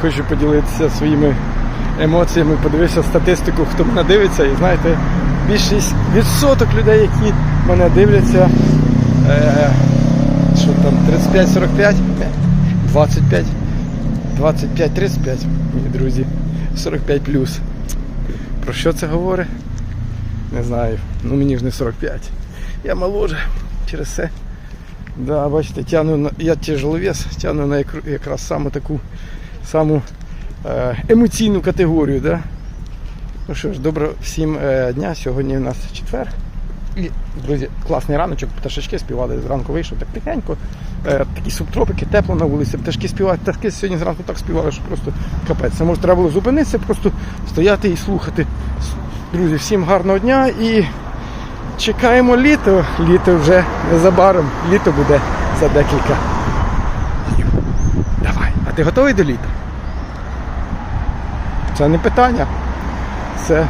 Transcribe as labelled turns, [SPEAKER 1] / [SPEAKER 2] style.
[SPEAKER 1] хочу поділитися своїми емоціями. Подивився статистику, хто мене дивиться, і знаєте, більшість відсоток людей, які мене дивляться, е, що там 35-45, 25, 25-35, мої друзі, 45 плюс. Про що це говорить? Не знаю. Ну мені ж не 45. Я моложе через це. Да, бачите, тягну на, я тяжеловес, тягну на якраз саме таку саму е, емоційну категорію. Да? Ну що ж, доброго всім е, дня. Сьогодні у нас четвер. І, друзі, класний раночок, пташечки співали. Зранку вийшов так тихенько. Е, такі субтропики, тепло на вулиці, пташки співають, пташки сьогодні зранку так співали, що просто капець. Це може треба було зупинитися, просто стояти і слухати. Друзі, всім гарного дня і чекаємо літо. Літо вже незабаром. Літо буде за декілька днів. Давай. А ти готовий до літа? Це не питання. Це